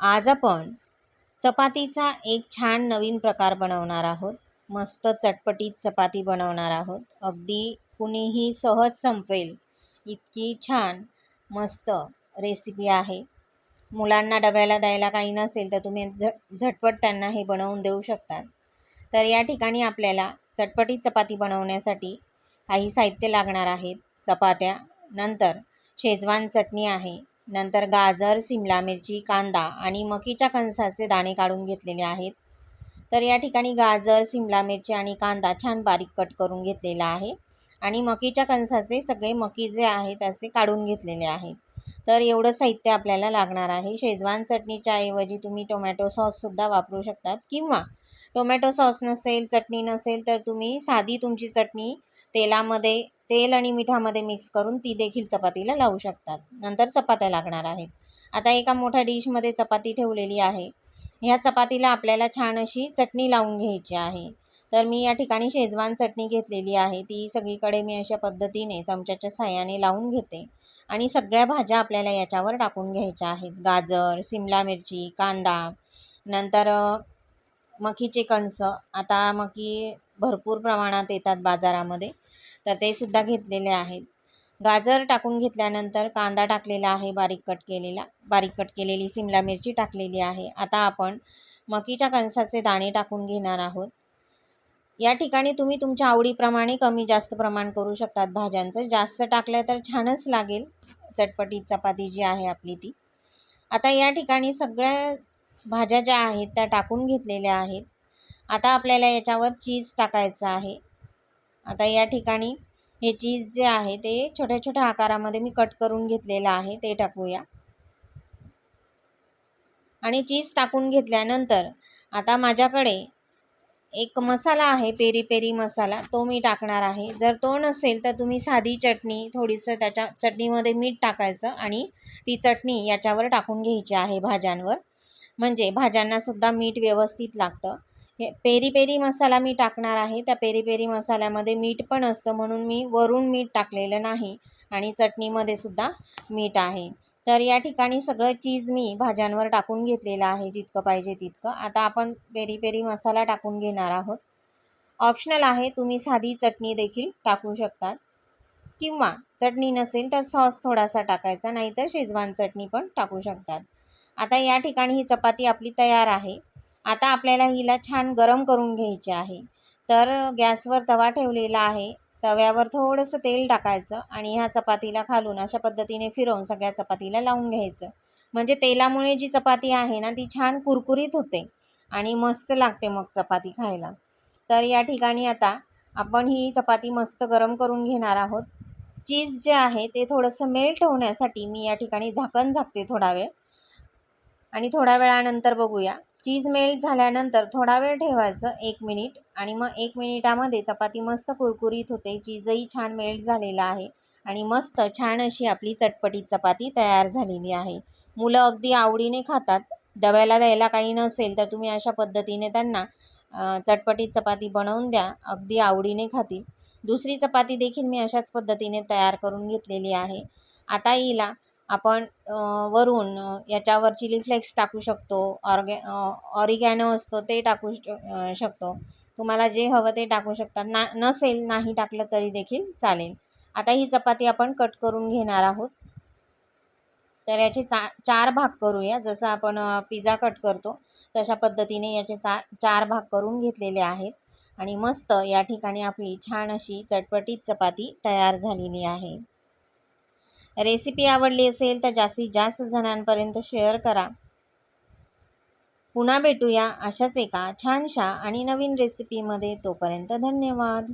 आज आपण चपातीचा एक छान नवीन प्रकार बनवणार आहोत. मस्त चटपटीत चपाती बनवणार आहोत. अगदी कुणीही सहज संपवेल इतकी छान मस्त रेसिपी आहे. मुलांना डब्याला द्यायला काही नसेल तर तुम्ही झ झटपट त्यांना हे बनवून देऊ शकतात तर या ठिकाणी आपल्याला चटपटीत चपाती बनवण्यासाठी काही साहित्य लागणार आहेत. चपात्या नंतर शेजवान चटणी आहे नंतर गाजर सिमला मिरची कांदा आणि मकीच्या कणसाचे दाणे काढून घेतलेले आहेत. तर या ठिकाणी गाजर सिमला मिरची आणि कांदा छान बारीक कट करून घेतलेला आहे आणि मकीच्या कणसाचे सगळे मकी जे आहेत असे काढून घेतलेले आहेत. तर एवढं साहित्य आपल्याला लागणार आहे. शेजवान चटणीच्या ऐवजी तुम्ही टोमॅटो सॉससुद्धा वापरू शकतात. किंवा टोमॅटो सॉस नसेल चटणी नसेल तर तुम्ही साधी तुमची चटणी तेलामध्ये तेल आणि मिठामध्ये मिक्स करून ती देखील चपातीला लावू शकतात. नंतर चपात्या लागणार आहेत. आता एका मोठ्या डिशमध्ये चपाती ठेवलेली आहे. ह्या चपातीला आपल्याला छान अशी चटणी लावून घ्यायची आहे. तर मी या ठिकाणी शेजवान चटणी घेतलेली आहे. ती सगळीकडे मी अशा पद्धतीने चमच्याच्या साह्याने लावून घेते. आणि सगळ्या भाज्या आपल्याला याच्यावर टाकून घ्यायच्या आहेत. गाजर सिमला मिरची कांदा नंतर मकीचे कणसं. आता मकी भरपूर प्रमाणात येतात बाजारामध्ये. तर ते सुद्धा घेतलेले आहेत. गाजर टाकून घेतल्यानंतर कांदा टाकलेला आहे बारीक कट केलेला. बारीक कट केलेली सिमला मिरची टाकलेली आहे. आता आपण मकीच्या कणसाचे दाणे टाकून घेणार आहोत. या ठिकाणी तुम्ही तुमच्या आवडीप्रमाणे कमी जास्त प्रमाण करू शकतात भाज्यांचं. जास्त टाकलं तर छानच लागेल. चटपटीत चपाती जी आहे आपली ती. आता या ठिकाणी सगळ्या भाज्या ज्या आहेत त्या टाकून घेतलेल्या आहेत. आता आपल्याला याच्यावर चीज टाकायचं आहे. आता या ठिकाणी हे चीज जे आहे ते छोट्या छोट्या आकारामध्ये मी कट करून घेतलेलं आहे. ते टाकूया. आणि चीज टाकून घेतल्यानंतर आता माझ्याकडे एक मसाला आहे पेरी पेरी मसाला. तो मी टाकणार आहे. जर तो नसेल तर तुम्ही साधी चटणी थोडीसं त्याच्या चटणीमध्ये मीठ टाकायचं आणि ती चटणी याच्यावर टाकून घ्यायची आहे भाज्यांवर. म्हणजे भाज्यांनासुद्धा मीठ व्यवस्थित लागतं. हे पेरी पेरी मसाला मी टाकणार आहे. त्या पेरी पेरी मसाल्यामध्ये मीठ पण असतं म्हणून मी वरून मीठ टाकलेलं नाही आणि चटणीमध्ये सुद्धा मीठ आहे. तर या ठिकाणी सगळं चीज मी भाज्यांवर टाकून घेतलेलं आहे जितकं पाहिजे तितकं. आता आपण पेरी पेरी मसाला टाकून घेणार आहोत. ऑप्शनल आहे तुम्ही साधी चटणी देखील टाकू शकतात. किंवा चटणी नसेल तर सॉस थोडासा टाकायचा नाहीतर शेजवान चटणी पण टाकू शकतात. आता या ठिकाणी ही चपाती आपली तयार आहे. आता आपल्याला हिला छान गरम करून घ्यायचे आहे. तर गॅसवर तवा ठेवलेला आहे. तव्यावर थोडंसं तेल टाकायचं आणि ह्या चपातीला खालून अशा पद्धतीने फिरवून सगळ्या चपातीला लावून घ्यायचं. म्हणजे तेलामुळे जी चपाती आहे ना ती छान कुरकुरीत होते आणि मस्त लागते मग चपाती खायला. तर या ठिकाणी आता आपण ही चपाती मस्त गरम करून घेणार आहोत. चीज जे आहे ते थोडंसं मेल्ट होण्यासाठी मी या ठिकाणी झाकण झाकते थोडा वेळ. आणि थोड्या वेळानंतर बघूया. चीज मेल्ट झाल्यानंतर थोडा वेळ ठेवायचं एक मिनिट. आणि मग एक मिनिटामध्ये चपाती मस्त कुरकुरीत होते. चीजही छान मेल्ट झालेला आहे. आणि मस्त छान अशी आपली चटपटीत चपाती तयार झालेली आहे. मुलं अगदी आवडीने खातात. डब्याला द्यायला काही नसेल तर तुम्ही अशा पद्धतीने त्यांना चटपटीत चपाती बनवून द्या. अगदी आवडीने खातील. दुसरी चपाती देखील मी अशाच पद्धतीने तयार करून घेतलेली आहे. आता हिला आपण वरून याच्यावर चिली फ्लेक्स टाकू शकतो ऑर्गे ऑरिगॅनो असतो ते टाकू शकतो. तुम्हाला जे हवं ते टाकू शकतात. ना नसेल नाही टाकलं तरी देखील चालेल. आता ही चपाती आपण कट करून घेणार आहोत. तर याचे चा चार भाग करूया. जसं आपण पिझ्झा कट करतो तशा पद्धतीने याचे चा चार भाग करून घेतलेले आहेत. आणि मस्त या ठिकाणी आपली छान अशी चटपटीत चपाती तयार झालेली आहे. रेसिपी आवडली असेल तर जास्तीत जास्त जणांपर्यंत शेअर करा. पुन्हा भेटूया अशाच एका छानशा आणि नवीन रेसिपीमध्ये तोपर्यंत धन्यवाद.